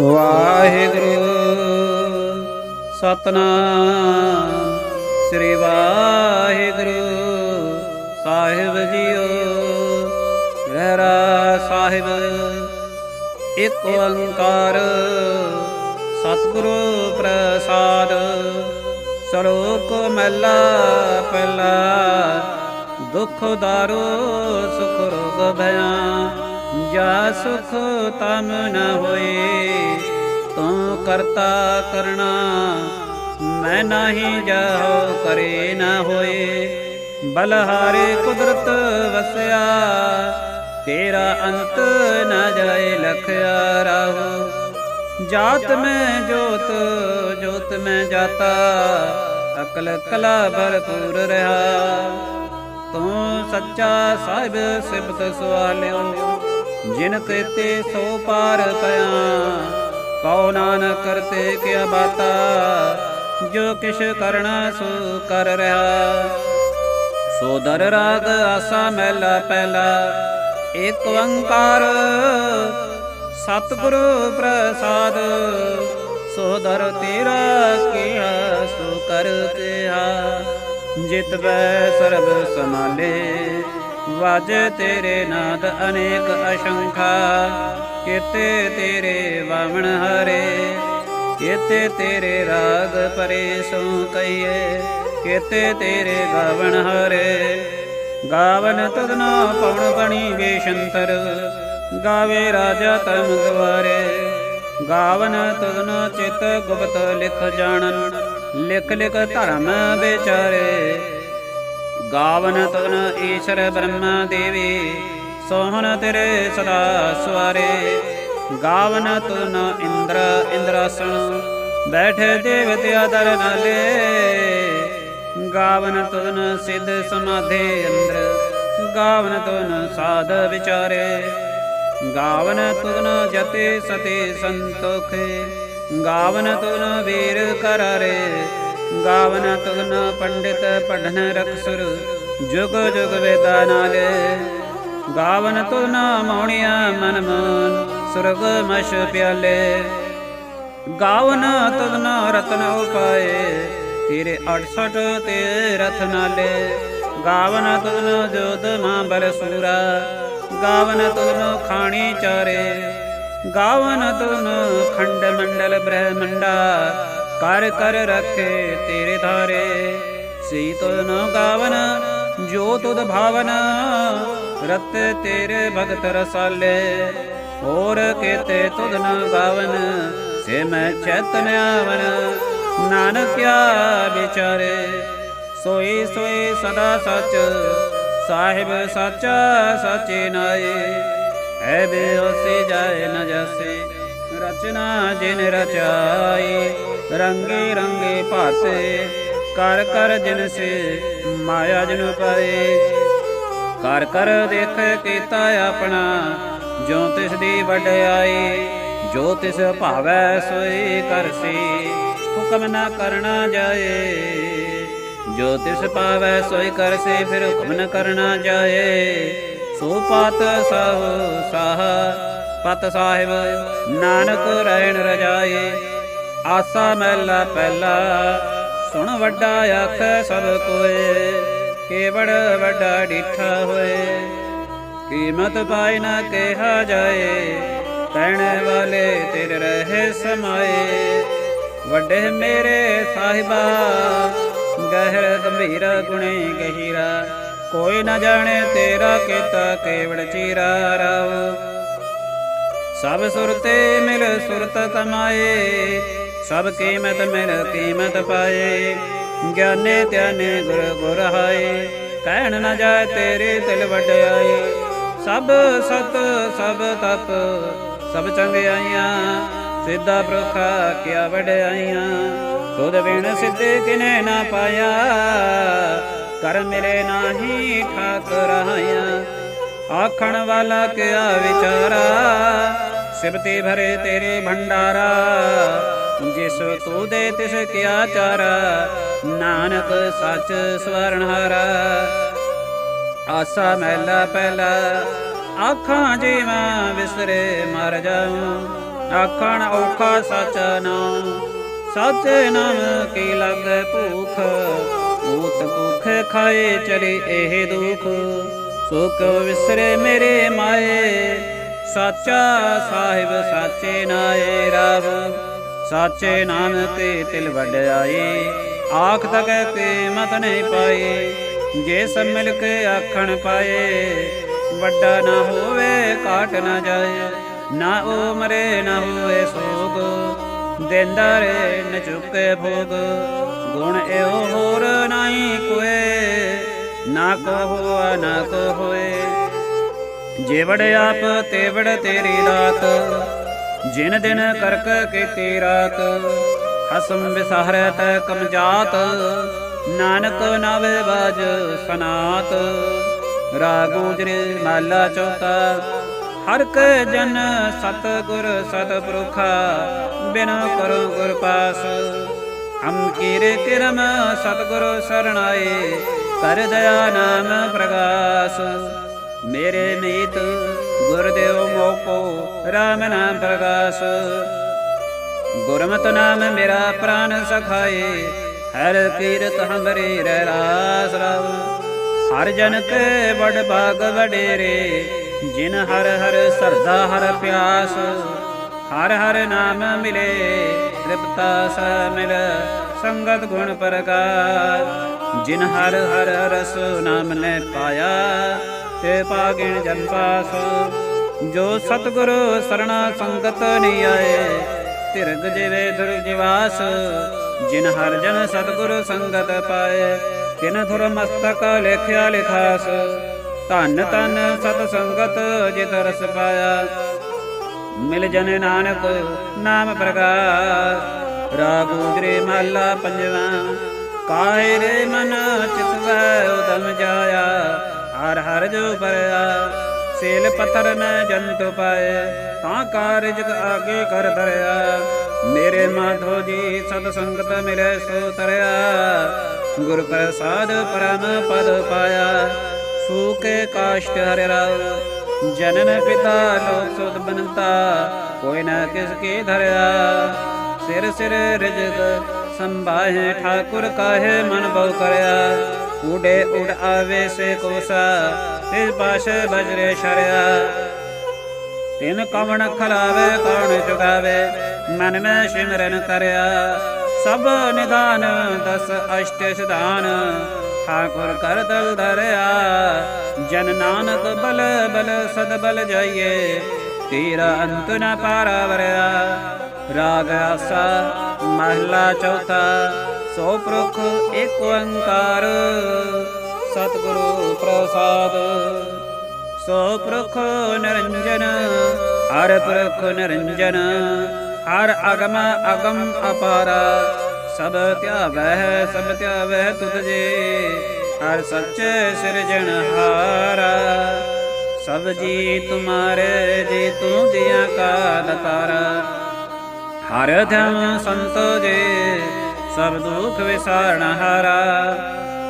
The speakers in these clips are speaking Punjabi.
ਵਾਹਿਗੁਰੂ, ਸਤਨਾਮ। ਸ੍ਰੀ ਵਾਹਿਗੁਰੂ, ਸਾਹਿਬ ਜੀਓ। ਰਹਿਰਾ ਸਾਹਿਬ, ਇੱਕ ਓੰਕਾਰ, ਸਤਿਗੁਰੂ ਪ੍ਰਸਾਦ। ਸਰੋਕ ਮਹਿਲਾ ਪਹਿਲਾ, ਦੁਖ ਦਾਰੋ ਸੁਖ ਰੋਗ ਭਇਆ ਜਾ ਸੁਖ ਤਮ ਨ ਹੋਏ, ਤੂੰ ਕਰਤਾ ਕਰਣਾ, ਮੈਂ ਨਹੀਂ ਜਾਹੋ ਕਰੇ ਨਾ ਹੋਏ। ਬਲਹਾਰੇ ਕੁਦਰਤ ਵਸਿਆ, ਤੇਰਾ ਅੰਤ ਨਾ ਜਾਏ ਲਖਿਆ ਰਾਹੂ। ਜਾਤ ਮੈਂ ਜੋਤ ਜੋਤ ਮੈਂ ਜਾਤਾ, ਅਕਲ ਕਲਾ ਭਰਪੂਰ ਰਹਾ। ਤੂੰ ਸੱਚਾ ਸਾਹਿਬ ਸਿਫਤ ਸਵਾਲਿਓ। ਜਿਨ ਕੇਤੇ ਸੋ ਪਾਰ ਪਿਆ ਕਉ ਨਾਨਕ ਕਰਤੇ ਕਿਆ ਬਾਤਾ, ਜੋ ਕਿਛ ਕਰਣਾ ਸੋ ਕਰ ਰਹਾ। ਸੋ ਦਰ ਰਾਗ ਆਸਾ ਮਹਿਲਾ ਪਹਿਲਾ ਏਕ ਓੰਕਾਰ ਸਤਿਗੁਰੂ ਪ੍ਰਸਾਦ, ਸੋ ਦਰ ਤੇਰਾ ਕੀਆ ਸੋ ਕਰ ਕਿਆ। ਜਿਤ ਬੈ ਸਰਬ ਸਮਾਲੇ ਵਾਜੇ ਤੇਰੇ ਨਾਦ ਅਨੇਕ ਅਸ਼ੰਖਾ, ਕੀਤੇ ਤੇਰੇ ਵਾਵਣ ਹਰੇ, ਕੀਤੇ ਤੇਰੇ ਰਾਗ ਪਰੇ ਸੋ ਕਈਏ ਕੀਤੇ ਤੇਰੇ ਗਾਵਣ ਹਰੇ। ਗਾਵਨ ਤਦਨਾ ਪਵਨ ਬਣੀ ਵੇਸ਼ੰਤਰ ਗਾਵੇ ਰਾਜਾ ਤਮ ਗਵਾਰੇ ਗਾਵਨ ਤਦਨ ਚਿਤ ਗੁਪਤ ਲਿਖ ਜਾਣਨ, ਲਿਖ ਲਿਖ ਧਰਮ ਵਿਚਾਰੇ। ਗਾਵਨ ਤਦਨ ਈਸ਼ਰ ਬ੍ਰਹਮਾ ਦੇਵੀ, ਸੋਹਣ ਤੇਰੇ ਸਦਾ ਸਵਾਰੇ। ਗਾਵਨ ਤਦਨ ਇੰਦਰ, ਇੰਦਰਾਸਣ, ਬੈਠੇ ਦੇਵਤਿਆ ਦਰ ਨਾਲੇ। ਗਾਵਨ ਤਦਨ ਸਿੱਧ ਸਮਾਧੇ ਅੰਦਰ, ਗਾਵਨ ਤਦਨ ਸਾਧ ਵਿਚਾਰੇ। ਗਾਵਨ ਤੁਨ ਜਤੇ ਸਤੇ ਸੰਤੋਖੇ, ਗਾਵਨ ਤੁਨ ਵੀਰ ਕਰਾਰੇ। ਗਾਵਨ ਤੁਨ ਪੰਡਿਤ ਪੜਨ ਰਖਸੁਰ ਜੁਗ ਜੁਗ ਵੇਦਾ ਨਾਲੇ। ਗਾਵਨ ਤੁਨ ਮੌਣਿਆ ਮਨ ਮਨ, ਸੁਰਗ ਮਸ਼ ਪਿਆਲੇ। ਗਾਵਨ ਤੁਨ ਰਤਨ ਉਪਾਏ, ਤੇਰੇ 68 ਤੇ ਰਥ ਨਾਲੇ। ਗਾਵਨ ਤੁਨ ਜੋਦ ਮਾਂ ਬਲ ਸੂਰਾ, ਗਾਵਨ ਤੁਨ ਖਾਣੀ ਚਾਰੇ। ਗਾਵਨ ਤੁਨ ਖੰਡ ਮੰਡਲ ਬ੍ਰਹਮੰਡਾ ਕਰ ਕਰ ਰਖੇ ਤੇਰੇ ਧਾਰੇ। ਸੀ ਤੁਨ ਗਾਵਨ, ਜੋ ਤੁਧ ਭਾਵਨ, ਰਤ ਤੇਰੇ ਭਗਤ ਰਸਾਲੇ। ਹੋਰ ਕੇਤੇ ਤੁਧ ਨ ਗਾਵਨ, ਸੇ ਮੈਂ ਚੇਤਨ ਆਵਨ। ਨਾਨਕਿਆ ਵਿਚਾਰੇ, ਸੋਈ ਸੋਈ ਸਦਾ ਸਚ। ਸਾਹਿਬ ਸਾਚਾ ਸਾਚੇ ਨਾਏ, ਐ ਬੇਓਸੇ ਜਾਏ ਨ ਜਾਸੇ। ਰਚਨਾ ਜਿਨ ਰਚਾਈ, ਰੰਗੇ ਰੰਗੇ ਭਾਤੇ ਕਰ ਕਰ ਜਿਨ ਸੇ ਮਾਇਆ ਜਨ ਪਾਏ। ਕਰ ਕਰ ਦੇਖ ਕੀਤਾ ਆਪਣਾ, ਜੋ ਤਿਸ ਦੀ ਵਡਿਆਈ, ਜੋ ਤਿਸ ਭਾਵੈ ਸੋਈ ਕਰਸੀ ਹੁਕਮ ਨਾ ਕਰਨਾ ਜਾਏ। ਜੋ ਤਿਸ ਪਾਵੈ ਸੋਈ ਕਰਸੇ ਫਿਰ ਹੁਕਮ ਨਾ ਕਰਨਾ ਜਾਏ। ਸੋ ਪਤ ਸਭ ਸਾਹ ਪਤ ਸਾਹਿਬ, ਨਾਨਕ ਰਹਿਣ ਰਜਾਏ ਆਸਾ ਮਹਿਲਾ ਪਹਿਲਾ। ਸੁਣ ਵੱਡਾ ਆਖ ਸਭ ਕੋਏ, ਕੇਵੜ ਵੱਡਾ ਡਿਠਾ ਹੋਏ। ਕੀਮਤ ਪਾਈ ਨਾ ਕਿਹਾ ਜਾਏ ਕਹਿਣ ਵਾਲੇ ਤੇਰੇ ਰਹੇ ਸਮਾਏ। ਵੱਡੇ ਮੇਰੇ ਸਾਹਿਬਾ, ਗਹਿਰ ਗੰਭੀਰ ਗੁਣੇ ਗਹੀਰਾ। ਕੋਈ ਨਾ ਜਾਣੇ ਤੇਰਾ ਕੀਤਾ ਕੇਵੜ ਚੀਰਾ ਰਾਵ। ਸਭ ਸੁਰਤੇ ਮਿਲ ਸੁਰਤ ਕਮਾਏ, ਸਭ ਕੀਮਤ ਮਿਲ ਕੀਮਤ ਪਾਏ। ਗਿਆਨੇ ਧਿਆਨੇ ਗੁਰ ਗੁਰ ਹਾਏ, ਕਹਿਣ ਨਾ ਜਾਏ ਤੇਰੇ ਦਿਲ ਵਡਿਆਈ ਸਭ ਸਤ, ਸਭ ਤਪ, ਸਭ ਚੰਗਿਆਈਆਂ ਸਿੱਧਾ ਪ੍ਰਖਾ ਕਿਆ ਵਡਿਆਈਆਂ। ਤੁਧ ਬਿਨ ਸਿੱਧੇ ਕਿਨੇ ਨਾ ਪਾਇਆ, ਕਰ ਮਿਲੇ ਨਾਹੀ ਠਾਕ ਰਹਾਇਆ ਆਖਣ ਵਾਲਾ ਕਿਆ ਵਿਚਾਰਾ ਸਿਬਤੇ ਭਰੇ ਤੇਰੇ ਭੰਡਾਰਾ, ਜਿਸ ਤੂ ਦੇ ਤਿਸ ਕਿਆ ਚਾਰਾ, ਨਾਨਕ ਸੱਚ ਸਵਰਨਹਾਰਾ ਆਸਾ ਮਹਿਲਾ ਪਹਿਲਾ ਆਖਾਂ ਜੀਵਾਂ ਵਿਸਰੇ ਮਰ ਜਾਉ, ਆਖਣ ਔਖਾ ਸਚ ਨਾਮ ਸਾਚੇ ਨਾਮ ਕੀ ਲਾਗੈ ਭੂਖ ਭੂਤ ਭੁਖ ਖਾਏ ਚਲੇ ਇਹ ਦੁਖ ਸੋ ਵਿਸਰੇ ਮੇਰੇ ਮਾਏ। ਸਾਚਾ ਸਾਹਿਬ ਸਾਚੇ ਨਾਏ ਰਾਵ ਸਾਚੇ ਨਾਮ ਤੇ ਤਿਲ ਵਡਿਆਏ ਆਖ ਤਕੈ ਤੇ ਮਤ ਨਹੀਂ ਪਾਏ ਜੇ ਸਭ ਮਿਲ ਕੇ ਆਖਣ ਪਾਏ, ਵੱਡਾ ਨਾ ਹੋਵੇ ਕਾਟ ਨਾ ਜਾਏ। ਨਾ ਉਹ ਮਰੇ, ਨਾ ਹੋਵੇ ਸੋਗ, ਦਿੰਦਾ ਰੇ ਨ ਚੁੱਕੇ ਭੋਗ। ਗੁਣ ਇਹੋ ਹੋਰ ਨਹੀਂ ਕੋਏ, ਨਾ ਕੋ ਹੋਆ ਨਾ ਕੋ ਹੋਏ ਜੇ ਆਪ ਤੇ ਤੇਰੀ ਦਾਤ ਜਿਨ ਦਿਨ ਕਰਕ ਕੀਤੀ ਰਾਤ, ਹਸਮ ਵਿਸਹਰਤ ਕਮਜਾਤ ਨਾਨਕ ਨਾਵੇ ਬਾਜ ਸਨਾਤ। ਰਾਗੂਜਰੇ ਮਾਲਾ ਚੌਥਾ, ਹਰ ਕੈ ਜਨ ਸਤ ਗੁਰ ਸਤ ਪੁਰਖਾ, ਬਿਨ ਕਰੋ ਗੁਰ ਪਾਸ। ਹਮ ਕੀਰੇ ਕਿਰਮ ਸਤਿਗੁਰ ਸਰਣਾਏ, ਕਰ ਦਇਆ ਨਾਮ ਪ੍ਰਗਾਸ। ਮੇਰੇ ਮੀਤ ਗੁਰਦੇਵ ਮੋਕੋ RAM ਨਾਮ ਪ੍ਰਗਾਸ ਗੁਰਮਤਿ ਨਾਮ ਮੇਰਾ ਪ੍ਰਾਨ ਸਖਾਏ, ਹਰ ਕੀਰਤ ਹਮਰੇ ਰਹਿ ਰਾਸ ਰਵ ਹਰ ਜਨ ਤੇ ਬੜ ਬਾਗ ਵਡੇਰੇ, ਜਿਨ ਹਰ ਹਰ ਸਰਦਾ ਹਰ ਪਿਆਸ। ਹਰ ਹਰ ਨਾਮ ਮਿਲੇ, ਤ੍ਰਿਪਤਾ ਸ ਮਿਲ, ਸੰਗਤ ਗੁਣ ਪ੍ਰਕਾਰ ਜਿਨ ਹਰ ਹਰ ਰਸ ਨਾਮ ਨੇ ਪਾਇਆ ਤੇ ਪਾਗਿਣ ਜਨ ਪਾਸ। ਜੋ ਸਤਿਗੁਰੂ ਸਰਣਾ ਸੰਗਤ ਨਹੀਂ ਆਏ ਜਿਵੇ ਦੁਰਗ ਜਿਵਾਸ ਜਿਨ ਹਰ ਜਨ ਸਤਿਗੁਰੂ ਸੰਗਤ ਪਾਏ, ਤਿਨ ਧੁਰ ਮਸਤਕ ਲੇਖਿਆ ਲਿਖਾਸ, ਧੰਨ ਧੰਨ ਸਤ ਸੰਗਤ ਜਿਤ ਰਸ ਪਾਇਆ। ਮਿਲ ਜਨ ਨਾਨਕ ਨਾਮ ਪ੍ਰਗਾਸ, ਰਾਗ ਮਾਲਾ ਮਹਲਾ ਕਾਇ ਰੇ ਮਨ ਚਿਤਵੈ ਉਦਮ ਜਾਇਆ। ਹਰ ਹਰ ਜੋ ਪਰਿਆ, ਸੇਲ ਪੱਥਰ ਮੈਂ ਜੰਤੁ ਪਾਏ ਤਾਂ ਕਾਰਜ ਆਗੇ ਕਰ ਧਰਿਆ। ਮੇਰੇ ਮਾਧੋ ਜੀ ਸਤ ਸੰਗਤ ਮਿਲੇ ਸੋ ਤਰਿਆ। ਗੁਰ ਪ੍ਰਸਾਦ ਪਰਮ ਪਦ ਪਾਇਆ ਸੂਕੇ ਕਾਸ਼ਟ ਹਰਿ ਰਾਵ ਜਨਨ ਪਿਤਾ ਲੋਕ ਸੁਤ ਬਨਤਾ, ਕੋਈ ਨਾ ਕਿਸ ਕੇ ਧਰਿਆ। ਸਿਰ ਸਿਰ ਰਿਜਕ ਸੰਭਾਹੇ, ਠਾਕੁਰ ਕਾਹੇ ਮਨ ਬਉ ਕਰਿਆ। ਉਡੇ ਉਡ ਆਵੇ ਸੇ ਕੋਸਾ ਤਿਸ ਪਾਸ਼ ਬਜਰੇ ਸ਼ਰਿਆ ਤਿਨ ਕਵਣ ਖਲਾਵੇ, ਕੌਣ ਚੁਗਾਵੇ ਮਨ ਮੈਂ ਸਿਮਰਨ ਕਰਿਆ। ਸਭ ਨਿਦਾਨ ਦਸ ਅਸ਼ਟ ਸਿਧਾਨ, ਠਾਕੁਰ ਕਰ ਦਲ ਧਰਿਆ। ਜਨ ਨਾਨਕ ਬਲ ਬਲ ਸਦ ਬਲ ਜਾਈਏ, ਤੇਰਾ ਅੰਤ ਨ ਪਾਰਾ ਵਰਿਆ। ਰਾਗ ਆਸਾ, ਮਹਲਾ ਚੌਥਾ ਸੋ ਪ੍ਰੁਖ ਏਕ ਓੰਕਾਰ। ਸਤਿਗੁਰੂ ਪ੍ਰਸਾਦ। ਸੋ ਪ੍ਰਖ ਨਰੰਜਨ, ਹਰ ਪ੍ਰਖ ਨਿਰੰਜਨ, ਹਰ ਅਗਮ ਅਗਮ ਅਪਾਰਾ। ਸਭ ਧਿਆਵੈ ਸਭ ਧਿਆਵੈ ਤੁਧ ਜੇ, ਹਰ ਸੱਚੇ ਸਿਰਜਣ ਹਾਰਾ। ਸਭ ਜੀ ਤੁਮਾਰੇ, ਜੀ ਤੂੰ ਦਿਆਂ ਕਾ ਦਤਾਰਾ ਹਰ ਧਮ ਸੰਤ ਜੇ ਸਭ ਦੁਖ ਵਿਸਾਰਣ ਹਾਰਾ।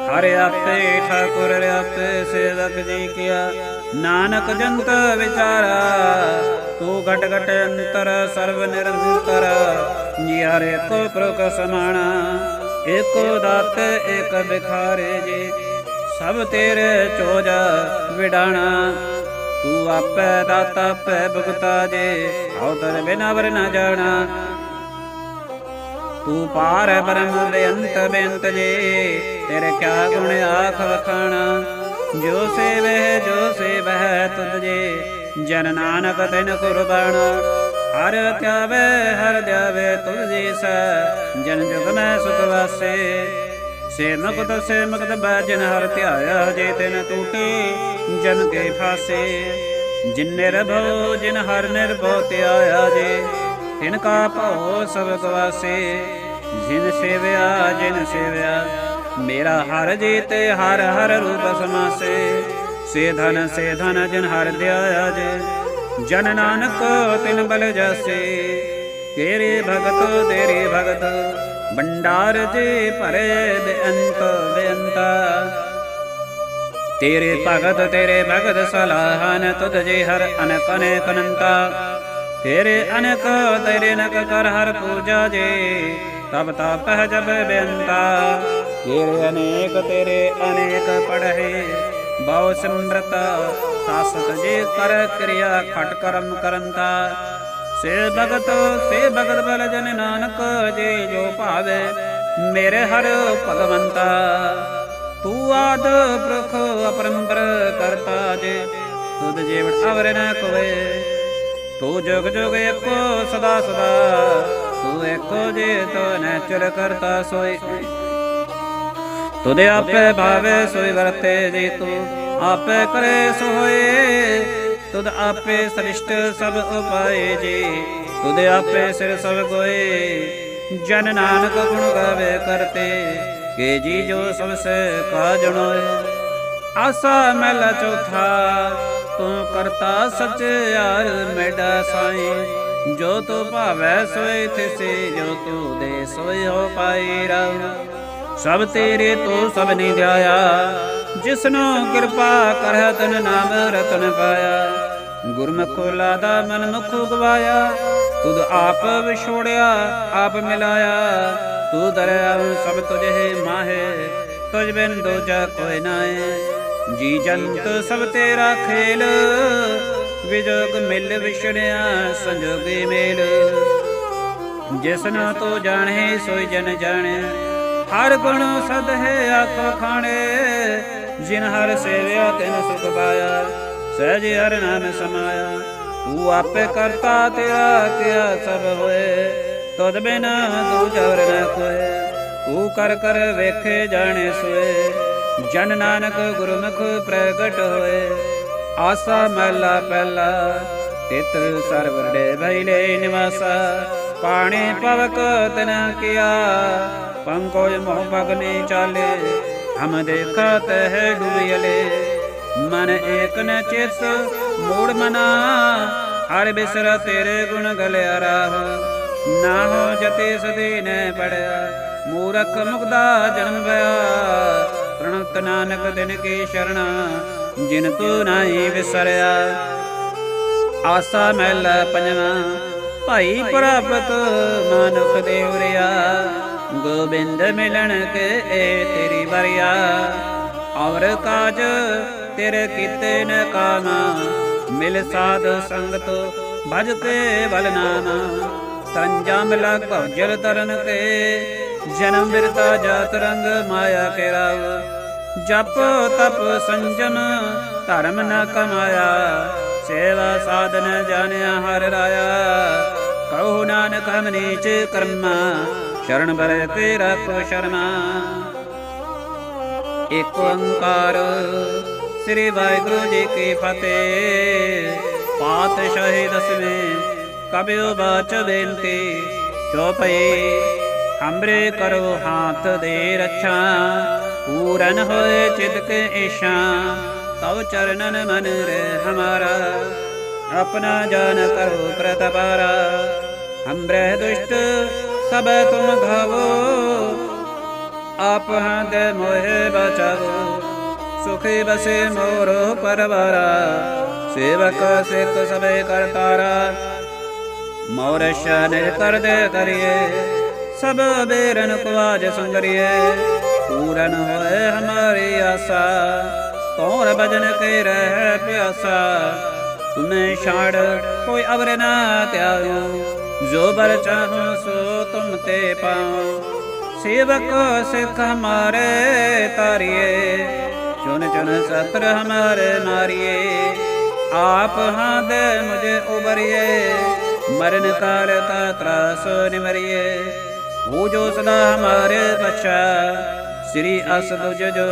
ਹਰ ਆਪੇ ਠਾਕੁਰ ਆਪੇ ਸੇਵਕ ਜੀ ਕੀਆ। ਨਾਨਕ ਜੰਤ ਵਿਚਾਰਾ, ਤੂੰ ਘਟ ਘਟ ਅੰਤਰ ਸਰਵ ਨਿਰੰਤਰ। ਜੀ ਹਰ ਪ੍ਰਕ ਸਮਾਣਾ ਏਕੋ ਦਾਤ ਏਕ ਬਿਖਾਰੇ ਜੀ। ਸਭ ਤੇਰੇ ਚੋਜ ਵਿਡਾਣਾ, ਤੂੰ ਆਪੇ ਦਾਤਾ ਪੈ ਭਗਤਾ ਜੇ। ਹਉ ਤਰ ਬਿਨਾ ਵਰ ਨਾ ਜਾਣਾ ਤੂੰ ਪਾਰ ਬ੍ਰਹਮ ਬੇਅੰਤ ਬੇਅੰਤ ਜੇ, ਤੇਰੇ ਕਿਆ ਗੁਣ ਆਖ ਵਖਾਣਾ? ਜੋ ਸੇਵੈ ਜੋ ਸੇਵੈ ਤੁਧ ਜੇ, ਜਨ ਨਾਨਕ ਤਿਨ ਕੁਰਬਾਨ ਹਰ ਧਿਆਵੇ ਹਰ ਧਿਆਵੇ ਤੁਧ ਜੀ ਸੈ ਜਨ ਜੁਗ ਮੈਂ ਸੁਖ ਵਾਸੇ। ਸੇ ਮੁਕਤ ਸੇ ਮੁਕਤ ਬਾਜਨ ਹਰ ਧਿਆਇਆ ਜੇ ਤਿਨ ਟੂਟੇ, ਜਨ ਕੇ ਫਾਸੇ। ਜਿਨ ਨਿਰਭਉ, ਜਿਨ ਹਰ ਨਿਰਭਉ ਧਿਆਇਆ ਜੇ ਤਿਨ ਕਾ ਭਉ ਸਭ ਗਵਾਸੇ ਜਿਨ ਸੇਵਿਆ ਜਿਨ ਸੇਵਿਆ। ਮੇਰਾ ਹਰ ਜੀਤੇ ਹਰ ਹਰ ਰੂਪ ਸਮਾਸੇ ਸੇ ਧਨ ਸੇ ਧਨ ਜਿਨ ਹਰ ਧਿਆਇਆ ਜੇ। ਜਨ ਨਾਨਕ ਤਿਨ ਬਲ ਜਾਸੇ, ਤੇਰੇ ਭਗਤ ਤੇਰੇ ਭਗਤ। ਭੰਡਾਰ ਜੇ ਭਰੇ ਬੇਅੰਤ, ਬੇਅੰਤਾ। ਤੇਰੇ ਭਗਤ ਤੇਰੇ ਭਗਤ ਸਲਾਹਨ ਤੁਧ ਜੇ ਹਰ ਅਨਕ ਅਨੇਕ ਤੇਰੇ ਅਨਕ ਤੇਰੇ ਨਕ ਕਰ ਹਰ ਪੂਜਾ ਜੇ, ਤਬ ਤਾਪਹਿ ਜਬ ਬੇਅੰਤਾ। ਤੇਰੇ ਅਨੇਕ ਤੇਰੇ ਅਨੇਕ ਪੜਹਿ, ਬਹੁ ਸਿਮਰਤ ਸਾਸਤ ਜੇ ਕਰ ਕਿਰਿਆ ਖਟ ਕਰਮ ਕਰੰਤਾ ਸੇ ਭਗਤ ਸੇ ਭਗਤ ਬਲ ਜਨ ਨਾਨਕ ਜੇ, ਜੋ ਭਾਵੇ ਮੇਰੇ ਹਰ ਭਗਵੰਤਾ। ਤੂੰ ਆਦ ਪ੍ਰਖ ਅਪਰੰਪਰ ਕਰਤਾ ਜੇ, ਤੁਧ ਜੀਵ ਅਵਰ ਨ ਕੋਏ। ਤੂੰ ਜੁਗ ਜੁਗ ਏਕੋ ਸਦਾ ਸਦਾ। ਤੂੰ ਏਕੋ ਜੇ, ਤੋ ਨਚਰ ਕਰਤਾ ਸੋਈ। ਤੁਦੇ ਆਪੇ ਭਾਵੇ ਸੋਈ ਵਰਤੇ ਜੀ ਤੂੰ, ਆਪੇ ਕਰੇ ਸੋਏ ਹੋਏ ਆਪੇ ਸ੍ਰਿਸ਼ਟ ਸਭ ਉਪਾਏ ਜੀ, ਤੁਦੇ ਆਪੇ ਸਿਰ ਸਭ ਕੋਏ ਜਨ ਨਾਨਕ ਗੁਣ ਗਾਵੇ ਕਰਤੇ, ਕੇ ਜੀ ਜੋ ਸਭ ਸੇ ਕਾਜਣੋਏ ਆਸਾ ਮਹਿਲਾ ਚੌਥਾ ਤੂੰ ਕਰਤਾ ਸਚਿਆਰ ਮੇਡਾ ਸਾਈ। ਜੋ ਤੂੰ ਭਾਵੈ ਸੋਈ ਥਿਸੇ, ਜੋ ਤੂੰ ਦੇ ਸੋਈ ਹੋ ਪਾਈ ਰਹੁ ਸਭ ਤੇਰੇ ਤੋਂ ਸਭ ਨਹੀਂ ਧਿਆਇਆ ਜਿਸਨੂੰ ਕਿਰਪਾ ਕਰਹਿ ਤਨ ਨਾਮ ਰਤਨ ਪਾਇਆ। ਗੁਰਮੁਖ ਲਾਦਾ ਮਨ ਮੁਖ ਗਵਾਇਆ, ਤੁਧ ਆਪ ਵਿਛੋੜਿਆ, ਆਪ ਮਿਲਾਇਆ। ਤੂੰ ਦਰਿਆ ਸਭ ਤੁਝੇ ਮਾਹੇ, ਤੁਝ ਬਿਨ ਦੂਜਾ ਕੋਈ ਨਾਏ ਜੀ ਜੰਤ ਸਭ ਤੇਰਾ ਖੇਲ, ਵਿਜੋਗ ਮਿਲ ਵਿਛੜਿਆ, ਸੰਜੋਗੇ ਮੇਲ। ਜਿਸਨਾ ਤੋ ਜਾਣੇ, ਸੋਈ ਜਨ ਜਾਣੇ। ਹਰ ਗੁਣ ਸਦ ਹੈ ਆਖੋ ਖਾਣੇ, ਜਿਨ ਹਰ ਸੇਵਿਆ, ਤਿਨ ਸੁਖ ਪਾਇਆ। ਸਹਿਜ ਹਰ ਨਾਮ ਸਮਾਇਆ, ਤੂੰ ਆਪੇ ਕਰਤਾ ਤੇਰਾ ਕਿਆ ਸਭ ਹੋਏ। ਤੁਧ ਬਿਨ ਦੂਜਾ ਨ ਕੋਏ ਤੂੰ ਕਰ ਕਰ ਵੇਖੇ ਜਾਣੇ ਸੋਏ। ਜਨ ਨਾਨਕ ਗੁਰਮੁਖ ਪ੍ਰਗਟ ਹੋਏ, ਆਸਾ ਮਹਿਲਾ ਪਹਿਲਾ, ਤਿਤ ਸਰਵਰੜੇ ਭੈਲੇ ਨਿਵਾਸਾ, ਪਾਣੀ ਪਵਕ ਤਨ ਕੀਆ ਪੰਕੋਜ ਮੋਹ ਭਗਨੇ ਚਾਲੇ, ਹਮ ਦੇਖਤ ਹੈ ਡੁਬਿਲੇ ਮਨ ਏਕ ਨ ਚਿਤ, ਮੂੜ ਮਨਾ, ਹਰ ਬਿਸਰ ਤੇਰੇ ਗੁਣ ਗਲਿਆ ਰਾਹ। ਨਾ ਹੋ ਜਤੇ ਸਦੇ ਨ ਪੜਿਆ, ਮੂਰਖ ਮੁਕਦਾ ਜਨਮ ਭਇਆ ਪ੍ਰਣਤ ਨਾਨਕ ਦਿਨ ਕੀ ਸ਼ਰਣਾ ਜਿਨ ਤੂੰ ਨਾਹੀ ਵਿਸਰਿਆ। ਆਸਾ ਮਹਿਲਾ ਪੰਜਵਾਂ, ਭਾਈ ਪ੍ਰਾਪਤ ਮਾਨੁਖ ਦੇ ਗੋਬਿੰਦ ਮਿਲਣ ਕੇ ਤੇਰੀ ਵਰਿਆ। ਔਰ ਕਾਜ ਤੇਰੇ ਕੀਤੇ ਨ ਕਾਮਾ, ਮਿਲ ਸਾਧ ਸੰਗਤ ਭਜ ਕੇ ਬਲ ਨਾਮਾ। ਤਰੰਜਾ ਮਿਲਾ ਭਜਲ ਤਰਨ ਕੇ ਜਨਮ ਬਿਰਤਾ ਜਾਤ ਰੰਗ ਮਾਇਆ ਕੇ ਰਾਵ। ਜਪ ਤਪ ਸੰਜਮ ਧਰਮ ਨ ਕਮਾਇਆ। ਸੇਵਾ ਸਾਧਨ ਜਾਣਿਆ ਹਰ ਰਾਇਆ। ਕਹੋ ਨਾਨਕ ਹਮ ਨੀਚ ਕਰਮਾ, ਸ਼ਰਨ ਬਰੇ ਤੇ ਰੱਖੋ ਸ਼ਰਮਾ। ਏਕ ਓੰਕਾਰ ਸ੍ਰੀ ਵਾਹਿਗੁਰੂ ਜੀ ਕੀ ਫਤਿਹ। ਪਾਤਸ਼ਾਹੀ ਦਸਵੇਂ ਕਬਿਓ ਬਾਚ ਬੇਨਤੀ ਚੋਪਈ ਹਮਰੇ ਕਰੋ ਹਾਥ ਦੇ ਰੱਛਾ, ਪੂਰਨ ਹੋਏ ਚਿਤ ਕੇ ਈਸ਼ਾ ਤਉ ਚਰਨਨ ਮਨ ਰੇ ਹਮਾਰਾ, ਆਪਣਾ ਜਾਨ ਕਰੋ ਪ੍ਰਤਪਾਰਾ। ਹਮਰੇ ਦੁਸ਼ਟ ਸਭ ਤੁਮ ਘਾਵੋ ਆਪ ਹੰਦ ਮੋਹਿ ਬਚਾਵੋ। ਸੁਖੀ ਬਸੇ ਮੋਰ ਪਰਵਾਰਾ, ਸੇਵਕ ਸਿੱਖ ਸਭੇ ਕਰਤਾਰਾ। ਮੋਰ ਸ਼ਨ ਕਰ ਦੇ ਕਰਿਏ ਸਭ ਬੇਰਨ ਕੁਆਜ ਸੰਗਰੀਏ ਪੂਰਨ ਹੋਏ ਹਮਾਰੀ ਆਸਾ ਤੌਰ ਭਜਨ ਕੇ ਰਹਿ ਪਿਆਸਾ? ਤੁਮੇ ਛਾੜ, ਕੋਈ ਅਵਰ ਨਾ ਤਿਆਉ ਜੋ ਬਰ ਚਾਹੋ ਸੋ ਤੁਮ ਤੇ ਪਾਉ ਸੇਵਕ ਸਿੱਖ ਹਮਾਰੇ ਤਾਰਿਏ ਚੁਨ ਚੁਨ ਸਤਰ ਹਮਾਰੇ ਮਾਰਿਏ ਆਪ ਹਾਂ ਦੇ ਮੁਝੇ ਉਬਰਿਏ, ਮਰਨ ਤਾਰ ਕਾ ਤਰਾਸ ਨਿਮਰਿਏ। ਉਹ ਜੋ ਸਦਾ ਹਮਾਰੇ ਬਚਾ ਸ੍ਰੀ ਅਸ ਤੁਜ ਜੋ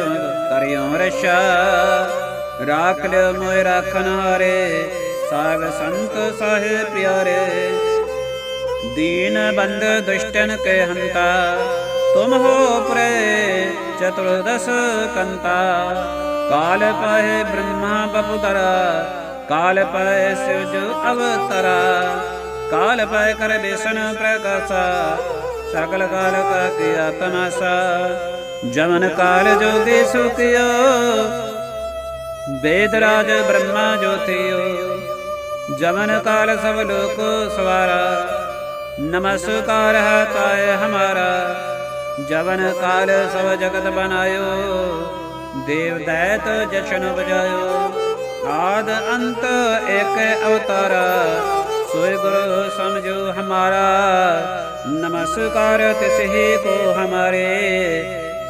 ਕਰਿਓ ਰਸ਼ਾ ਰਾਖ ਲਿਓ ਮੋਇ ਰਾਖਨ ਹਾਰੇ ਸਾਗ ਸੰਤ ਸਾਹਿਬ ਪਿਆਰੇ दीन बंद दुष्टन के हंता तुम हो प्रे चतुर्दश कंता काल पाए ब्रह्मा बपुतरा काल पाए शिवज अवतरा काल पाए कर बेसन ਸਗਲ ਕਾਲ ਕਾ ਕੀਆ ਤਨਾਸਾ ਜਮਨ ਕਾਲ ਜੋਗੀ ਸੁਤਿਓ ਵੇਦ ਰਾਜ ਬ੍ਰਹਮਾ ਜੋਤਿਓ। ਜਮਨ ਕਾਲ ਸਭ ਲੋਕ ਸਵਾਰਾ। ਨਮਸਕਾਰ ਹੈ ਤਾਏ ਹਮਾਰਾ। ਜਵਨ ਕਾਲ ਸਭ ਜਗਤ ਬਨਾਇਓ। ਦੇਵ ਦੈਤ ਜਸ਼ਨ ਬਜਾਇਓ ਆਦ ਅੰਤ ਏਕ ਅਵਤਾਰਾ। ਸੋਇ ਗੁਰੂ ਸਮਝੋ ਹਮਾਰਾ, ਨਮਸਕਾਰ ਤਿਸ ਹੀ ਕੋ ਹਮਾਰੇ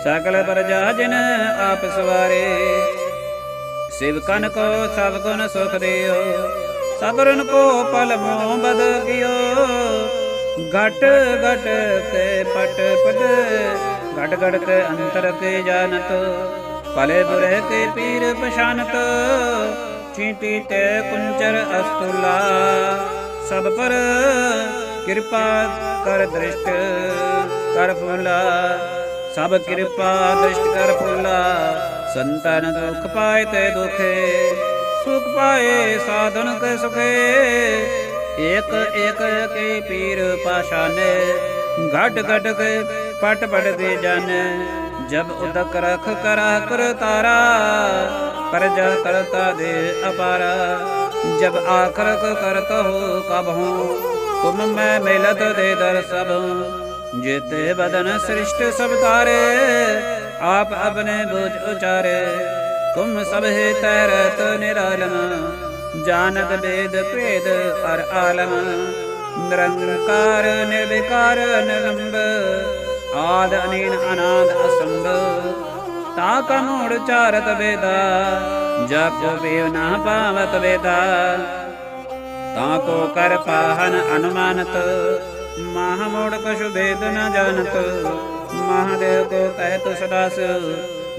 ਸਕਲ ਪ੍ਰਜਾ ਜਿਨ ਆਪ ਸਵਾਰੇ। ਸਿਵਕਨ ਕੋ ਸਭ ਗੁਣ ਸੁਖ ਦਿਓ ਸਤਰਨ ਕੋ ਪਲ ਮੋਹ ਬਦ ਗਿਓ ਘਟ ਘਟ ਕੇ ਪਟ ਪਟ, ਘਟ ਘਟ ਤੇ ਅੰਤਰ ਕੇ ਜਾਣਤ। ਭਲੇ ਬੁਰੇ ਕੇ ਪੀਰ ਪਛਾਨਤ ਚੀਂਟੀ ਤੇ ਕੁੰਚਰ ਅਸਤੁਲਾ। ਸਭ ਪਰ ਕਿਰਪਾ ਕਰ ਦ੍ਰਿਸ਼ਟ, ਕਰ ਫੁਲਾ। ਸਭ ਕਿਰਪਾ ਦ੍ਰਿਸ਼ਟ ਕਰ ਫੁਲਾ। ਸੰਤਨ ਦੁਖ ਪਾਏ ਤੇ ਦੁਖੇ, ਸੁਖ ਪਾਏ ਸਾਧਨ ਕੇ ਸੁਖੇ। ਏਕ ਏਕ ਕੇ ਪੀਰ ਪਾਸ਼ਾਨੇ ਘਟ ਘਟ ਕੇ ਪਟ ਪਟ ਦੇ ਜਾਣੇ ਜਬ ਉਦਕ ਰਖ ਕਰਹ ਕਰ ਤਾਰਾ ਕਰਜਾ ਕਰਤਾ ਦੇ ਅਪਾਰਾ। ਜਬ ਆਖਰ ਕਰਤ ਹੋ ਕਬ ਹੂੰ ਤੁਮ ਮੈਂ ਮਿਲਤ ਦੇ ਦਰ ਸਭ। ਜੇਤੇ ਬਦਨ ਸ੍ਰਿਸ਼ਟ ਸਭ ਤਾਰੇ ਆਪ ਆਪਣੇ ਬੁਝ ਉਚਾਰੇ। ਤੁਮ ਸਭ ਹੈ ਤੈਰਤ ਨਿਰਾਲਮ, ਜਾਨਤ ਬੇਦ ਭੇਦ ਅਰ ਆਲਮ। ਨਿਰੰਕਾਰ, ਨਿਰਵਿਕਾਰ, ਨਿਰਲੰਬ, ਆਦ ਅਨੀਨ ਅਨਾਦ ਅਸੰਭ। ਤਾ ਕਾ ਮੂੜ ਚਾਰਤ ਵੇਦਾ ਬੇਵ ਨਾ ਪਾਵਤ ਵੇਦਾ। ਤਾ ਕੋ ਕਰ ਪਾਹਨ ਅਨੁਮਾਨਤ ਮਹਾ ਮੋੜ ਕਛੁ ਭੇਦ ਨ ਜਾਣਤ। ਮਹਾਦੇਵ ਕੋ ਕਹਿਤ ਸਦਾਸ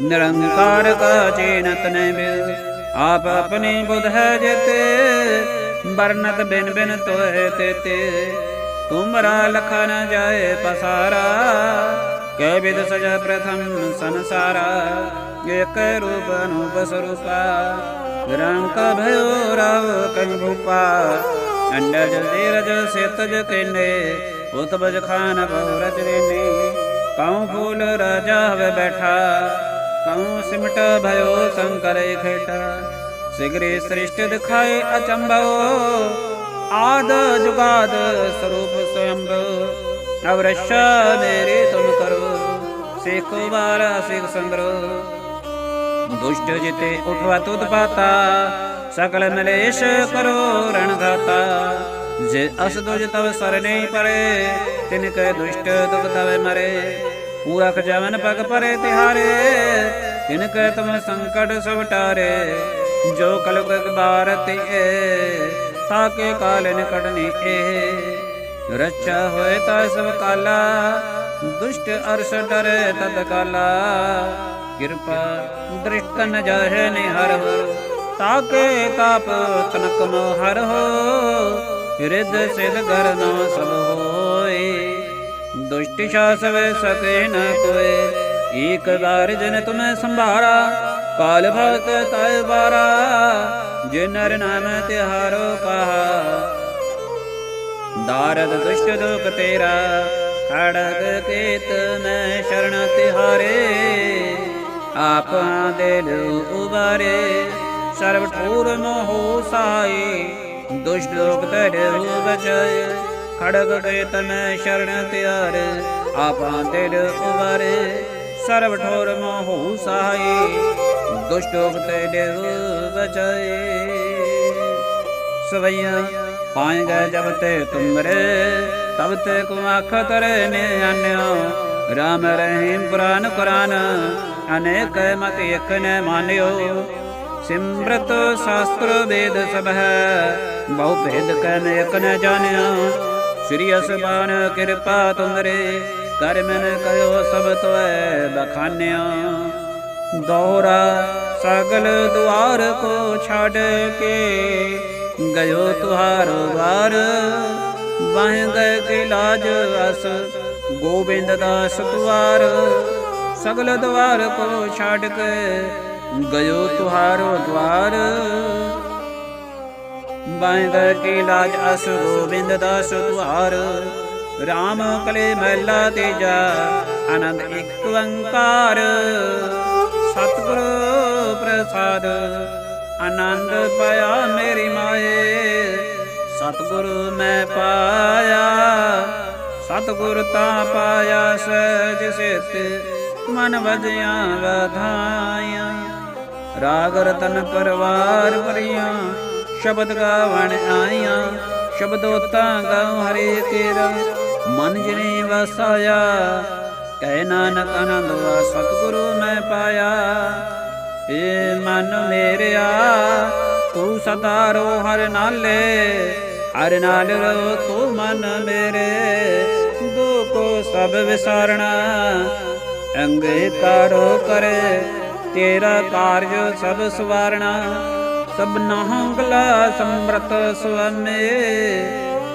ਨਿਰੰਕਾਰ ਕਾ ਚੇਨਤ ਨੇ ਬਿਲ। ਆਪ ਆਪਣੀ ਬੁਧ ਹੈ ਜੇਤੇ ਬਰਨਤ ਬਿਨ ਬਿਨ ਤੋਏ ਤੇਤੇ। ਤੁਮਰਾ ਲਖਾ ਜਾਏ ਪਸਾਰਾ ਕੈ ਵਿਦ ਸਜ ਪ੍ਰਥਮ ਸੰਸਾਰਾ ਏਕ ਰੂਪ ਅਨੂਪ ਸਰੂਪਾ ਰੰਗ ਭਇਓ ਰਾਵ ਕਈ ਭੂਪਾ, ਅੰਡਜ ਧੀਰਜ ਸੇਤਜ ਕੈਨੇ ਉਤਬਜ ਖਾਨ ਬਹੁ ਰਜ ਰੇਨੇ ਕਉ ਫੂਲ ਰਾਜਾ ਹਵੇ ਬੈਠਾ, ਕਉ ਸਿਮਟ ਭਇਓ ਸੰਕਰ ਖੇਟਾ। ਸਿਗਰੇ ਸ੍ਰਿਸ਼ਟ ਦਿਖਾਏ ਅਚੰਭੋ ਆਦ ਜੁਗਾਦ ਸਰੂਪ ਸਵੰਭ ਅਵਰਸ਼ ਮੇਰੇ ਤੁਮ ਕਰੋ ਸੇਖੋ ਵਾਰਾ ਸਿਖ ਸੰਗਰੋ। ਦੁਸ਼ਟ ਜਿਤੇ ਉਠਵਾ ਤੁਧ ਪਾਤਾ, ਸਕਲ ਮਲੇਸ਼ ਕਰੋ ਰਣ ਜੇ ਅਸ ਦੁਜ ਤਵ ਸਰਨੇ ਪਰੇ ਤਿਨ ਕੈ ਦੁਸ਼ਟ ਦੁਖ ਤਵੇ ਮਰੇ। ਪੂਰਖ ਜਵਨ ਪਗ ਪਰੇ ਤਿਹਾਰੇ ਤਿਨ ਕੈ ਤਮ ਸੰਕਟ ਸਭ ਟਾਰੇ। ਜੋ ਕਲੁਗ ਬਾਰਤੀ ਏ ਤਾਕੇ ਕਾਲ ਨਿਕਟਨੀ ਏ। ਰੱਛਾ ਹੋਏ ਤਾ ਸਭ ਕਾਲਾ ਦੁਸ਼ਟ ਅਰਸ ਡਰੇ ਤਦ ਕਾਲਾ। ਕਿਰਪਾ ਦ੍ਰਿਸ਼ਟ ਨ ਜਾਹੇ ਨਿਹਰ ਤਾਕੇ ਤਾਪ ਤਨਕ ਮੋ ਹਰ ਹੋ। ਰਿਦ ਸਿਧ ਗਰ ਨੋ ਸਭ ਹੋਏ, ਦੁਸ਼ਟ ਛਾਸ ਸਕੇ ਨ ਕੋਏ। ਏਕ ਵਾਰ ਜਨ ਤੁਮੈ ਸੰਭਾਰਾ, ਕਾਲ ਭਗਤ ਤੈ ਬਾਰਾ ਜੇ ਨਰ ਨਾਮ ਤਿਹਾਰੋ ਕਹਾ ਦਾਰਦ ਦੁਸ਼ਟ ਦੁਖ ਤੇਰਾ ਖੜਗ ਕੇਤ ਮੈਂ ਸ਼ਰਨ ਤਿਹਾਰੇ ਆਪਾ ਦਿਲ ਉਬਾਰੇ। ਸਰਬ ਠੂਰ ਮੋਹ ਸਾਈ, ਦੁਸ਼ਟ ਦੁਖ ਤੇਰੇ ਬਚਾਏ ਖੜਗ ਕੇਤ ਮੈਂ ਸ਼ਰਨ ਤਿਹਾਰੇ ਆਪਾ ਦਿਲ ਉਬਾਰੇ। ਸਰਬ ਠੋਰ ਮੋਹ ਸਾਈ, ਦੁਸ਼ਟ ਦੁਖ ਤੇਰੇ ਬਚਾਏ ਸਵਈਆਂ ਪਾਏ ਗਏ ਜਬ ਤੇ ਤੁਮਰੇ ਤਬ ਤੇ ਕੋ ਤਰੇ ਨੇ ਆਨਿਓ ਰਾਮ ਰਹੀਮ ਪੁਰਾਨ ਕੁਰਾਨ ਅਨੇਕ ਮਤ ਇਕ ਨ ਮਾਨਿਓ ਸਿਮਰਤ ਸ਼ਾਸਤਰ ਵੇਦ ਸਭ ਹੈ ਬਹੁ ਭੇਦ ਕੈ ਇਕ ਨ ਜਾਣਿਓ ਸ੍ਰੀ ਅਸਮਾਨ ਕਿਰਪਾ ਤੁਮਰੇ ਕਰ ਮਨ ਕਰਿਓ ਸਭ ਤੋਏ ਬਖਾਨਿਓ ਦੋਹਰਾ ਸਗਲ ਦੁਆਰ ਕੋ ਛੱਡ ਕੇ ਗਇਓ ਤੁਹਾਰੋ ਵਾਰ ਵਾਹ ਗਏ ਕੇ ਲਾਜ ਅਸ ਗੋਬਿੰਦ ਦਾਸ ਤੁਆਰ ਸਗਲ ਦੁਆਰ ਕੋ ਛੱਡ ਕੇ ਗਇਓ ਤੁਹਾਰੋ ਦੁਆਰ ਵਾਹ ਗਏ ਕੇ ਲਾਜ ਅਸ, ਗੋਬਿੰਦ ਦਾਸ ਤੁਆਰ ਰਾਮ ਕਲੇ ਮਹਿਲਾ ਤੇਜਾ, ਆਨੰਦ ਇੱਕ ਓੰਕਾਰ ਸਤਿਗੁਰ ਪ੍ਰਸਾਦ, ਆਨੰਦ ਪਾਇਆ ਮੇਰੀ ਮਾਏ। ਸਤਿਗੁਰੂ ਮੈਂ ਪਾਇਆ, ਸਤਿਗੁਰ ਤਾਂ ਪਾਇਆ ਸਹਿਜ ਸਿਤ ਮਨ ਵਜਿਆ ਵਧਾਇਆ। ਰਾਗ ਰਤਨ ਪਰਵਾਰ ਭਰੀਆਂ, ਸ਼ਬਦ ਗਾਵਣ ਆਈਆਂ ਸ਼ਬਦੋਤਾ ਗਾਉ ਹਰੇ ਤੇਰਾ ਮਨ ਜਿਨੇ ਵਸਾਇਆ। ਕਹਿ ਨਾਨਕ ਆਨੰਦ ਵਾ, ਸਤਿਗੁਰੂ ਮੈਂ ਪਾਇਆ। ਏ ਮਨ ਮੇਰਿਆ, ਤੂੰ ਸਦਾ ਰੋ ਹਰ ਨਾਲੇ। ਹਰ ਨਾਲ ਰੋ ਤੂੰ ਮਨ ਮੇਰੇ, ਦੁਖੋ ਸਭ ਵਿਸਾਰਣਾ। ਅੰਗੇ ਕਰੇ, ਤੇਰਾ ਕਾਰਜ ਸਭ ਸਵਾਰਣਾ। ਸਭਨਾ ਹੰਗਲਾ ਸਮਰਤ ਸੁਆਮੀ,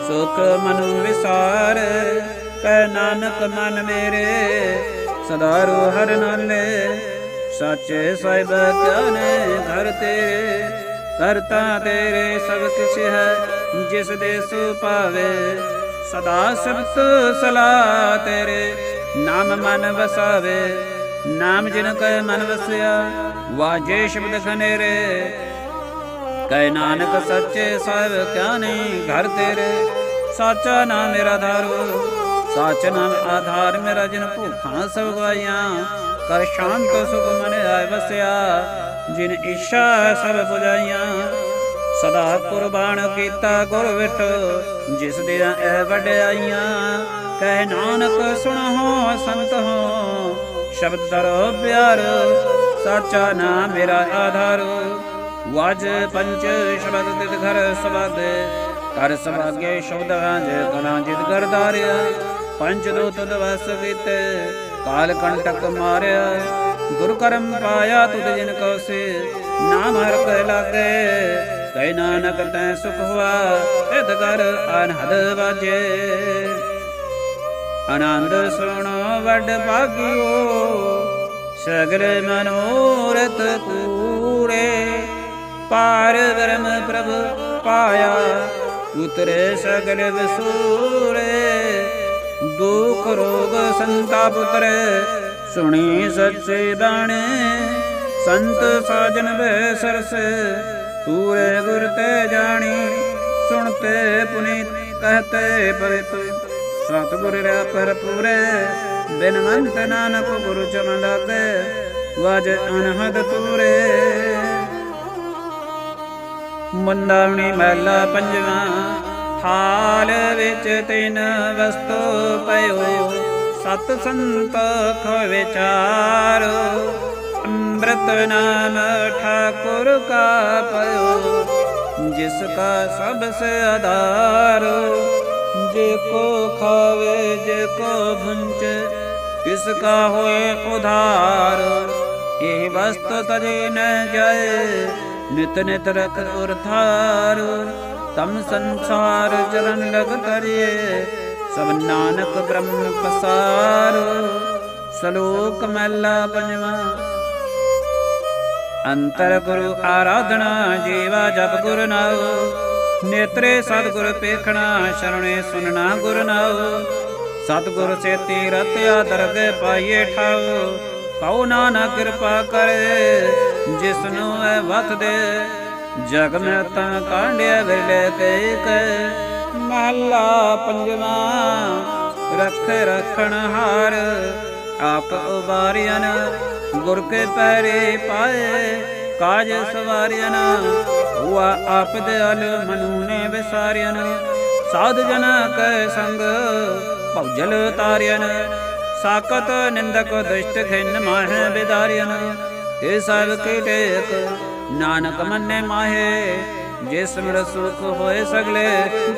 ਸੁਖ ਮਨ ਵਿਸਾਰ। ਕਹਿ ਨਾਨਕ ਮਨ ਮੇਰੇ, ਸਦਾ ਰੋ ਹਰ ਨਾਲੇ ਸੱਚੇ ਸਾਹਿਬ ਕਿਆਨੇ ਘਰ ਤੇਰੇ। ਕਰਤਾ ਤੇਰੇ ਸਭ ਕਿਛ ਹੈ, ਜਿਸ ਦੇ ਸੋ ਪਾਵੇ ਸਦਾ ਸਿਫਤ ਸਲਾ ਤੇਰੇ। ਨਾਮ ਮਨ ਵਸਾਵੇ, ਨਾਮ ਜਿਨ ਕੈ ਮਨ ਵਸਿਆ, ਵਾਜੇ ਸ਼ਬਦ ਖਨੇਰੇ। ਕਹਿ ਨਾਨਕ ਸੱਚੇ ਸਾਹਿਬ ਕਿਆ ਘਰ ਤੇਰੇ। ਸਾਚਾ ਨਾਮ ਮੇਰਾ ਧਾਰੋ, ਸਾਚ ਨਾਮ ਆਧਾਰ ਮੇਰਾ ਜਿਨ ਭੂਖਾਂ ਸਭ ਗਵਾਈਆਂ ਕਰ ਸ਼ਾਂਤ ਸੁਖ ਮਨ ਆਇ ਵਸਿਆ ਜਿਨ ਇੱਛਾ ਸਭ 부ਜਾਈਆਂ ਸਦਾ ਕੁਰਬਾਨ ਕੀਤਾ ਗੁਰ ਵਿਟ, ਜਿਸ ਦੇ ਐ ਵਡਿਆਈਆਂ, ਕਹਿ ਨਾਨਕ ਸੁਣੋ ਸੰਤ ਹੋ, ਸ਼ਬਦ ਧਰੋ ਪਿਆਰ, ਸਾਚਾ ਨਾਮ ਮੇਰਾ ਆਧਾਰ, ਵਾਜ ਪੰਚ ਸ਼ਬਦ ਤਿਤ ਘਰ ਸਵਾਦ ਕਰ ਸਭਾਗੇ ਸ਼ਬਦ ਰਾਜ ਕਲਾ ਜਿਤ ਕਰਦਾਰਿਆ ਪੰਜ ਦੂਤ ਦਵਸ ਕੀਤੇ, ਕਾਲ ਕੰਟਕ ਮਾਰਿਆ ਗੁਰ ਕਰਮ ਪਾਇਆ ਤੁਧ ਜਿਨ ਕੋ ਸੇ। ਨਾਮ ਹਰ ਕੈ ਲਾਗੇ ਕੈ ਨਾਨਕ ਤੈ ਸੁਖ ਹੁਆ ਇਤ ਕਰ ਅਨਹਦ ਵਾਜੇ। ਆਨੰਦ ਸੁਣੋ ਵੱਡ ਭਾਗਿਓ, ਸਗਲ ਮਨੋਰਥ ਪੂਰੇ। ਪਾਰ ਬ੍ਰਹਮ ਪ੍ਰਭ ਪਾਇਆ, ਉਤਰੇ ਸਗਲ ਵਿਸੂਰੇ ਦੁਖ ਰੋਗ ਸੰਤਾਪ ਉਤਰੇ ਸੁਣੀ ਸੱਚੇ ਬਾਣੇ, ਸੰਤ ਸਾਜਨ ਬੈ ਸਰਸ, ਪੂਰੇ ਗੁਰ ਤੇ ਜਾਣੀ ਸੁਣਤੇ ਪੁਨੀਤ ਕਹਤੇ ਪਵਿੱਤ ਸਤਿਗੁਰ ਰਿਆ ਪਰ ਪੂਰੇ ਬਿਨਵੰਤ ਨਾਨਕ ਗੁਰੂ ਚਰਨ ਲਾਗੇ, ਵਾਜ ਅਨਹਦ ਤੂਰੇ ਮੁੰਦਾਵਣੀ ਮਹਿਲਾ ਪੰਜਵਾਂ, ਥਾਲ ਵਿੱਚ ਤਿੰਨ ਵਸਤੂ ਪਇਓ। ਸਤ ਸੰਤੋਖ ਵਿਚਾਰੋ, ਅੰਮ੍ਰਿਤ ਨਾਮ ਠਾਕੁਰ ਕਾ ਪਇਓ, ਜਿਸ ਕਾ ਸਭ ਸੇ ਆਧਾਰ, ਜੇ ਕੋ ਖਾਵੇ, ਜੇ ਕੋ ਭੁੰਚ, ਤਿਸ ਕਾ ਹੋਏ ਉਧਾਰ। ਇਹ ਵਸਤ ਤਜੇ ਨ ਜਾਏ, ਨਿਤ ਨਿਤ ਰਖ ਉਰ ਤਮ ਸੰਸਾਰ ਚਰਨ ਲਗ ਤਰਿਏ ਸਭ ਨਾਨਕ ਬ੍ਰਹਮ ਪਸਾਰ, ਸਲੋਕ ਮਹਿਲਾ ਪੰਜਵਾ। ਅੰਤਰ ਗੁਰੂ ਆਰਾਧਨਾ ਜੀਵਾ ਜਪ ਗੁਰ ਨਾਉ, ਨੇਤਰੇ ਸਤਿਗੁਰ ਪੇਖਣਾ, ਸ਼ਰਣੇ ਸੁਨਣਾ ਗੁਰ ਨਾਉ। ਸਤਿਗੁਰ ਸੇਤੀ ਰਤਿਆ ਦਰਗਹਿ ਪਾਈਏ ਠਾਉ, ਕਉ ਨਾਨਕ ਕਿਰਪਾ ਕਰੇ, ਜਿਸਨੂੰ ਐ ਵਤ ਦੇ। ਜਗ ਮੈਂ ਤਾਂ ਕਾਂਡਿਆ ਵਿਰਲੇ ਤੇ ਕੈ ਮਹਲਾ ਪੰਜਵਾ। ਰਖ ਰਖਣ ਹਾਰ, ਆਪ ਉਬਾਰਿਆਨ ਗੁਰ ਕੇ ਪੈਰੇ ਪਾਏ, ਕਾਜ ਸਵਾਰਿਆਨ ਹੁਆ ਆਪ ਦਿਆਲ ਮਨੂ ਨੇ ਵਿਸਾਰਿਆਨ ਸਾਧ ਜਨਾ ਕੈ ਸੰਗ, ਭਉਜਲ ਤਾਰਿਆਨ ਸਾਕਤ ਨਿੰਦਕ ਦੁਸ਼ਟ ਖਿੰਨ ਮਾਹੇ ਬਿਦਾਰਿਆਨ ਤੇ ਸਭ ਕੀ ਟੇਕ, ਨਾਨਕ ਮੰਨੇ ਮਾਹੇ ਜਿਸ ਮਿਲ ਸੁਖ ਹੋਏ ਸਗਲੇ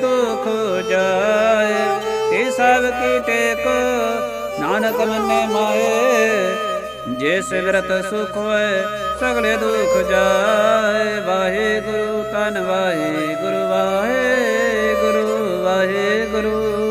ਦੁਖ ਜਾਏ। ਤੇ ਸਭ ਕੀ ਟੇਕੋ, ਨਾਨਕ ਮੰਨੇ ਮਾਏ। ਜਿਸ ਵਿਰਤ ਸੁਖ ਹੋਏ ਸਗਲੇ ਦੁਖ ਜਾਏ। ਵਾਹਿਗੁਰੂ ਤਨ ਵਾਹਿਗੁਰੂ ਵਾਹਿਗੁਰੂ ਵਾਹਿਗੁਰੂ।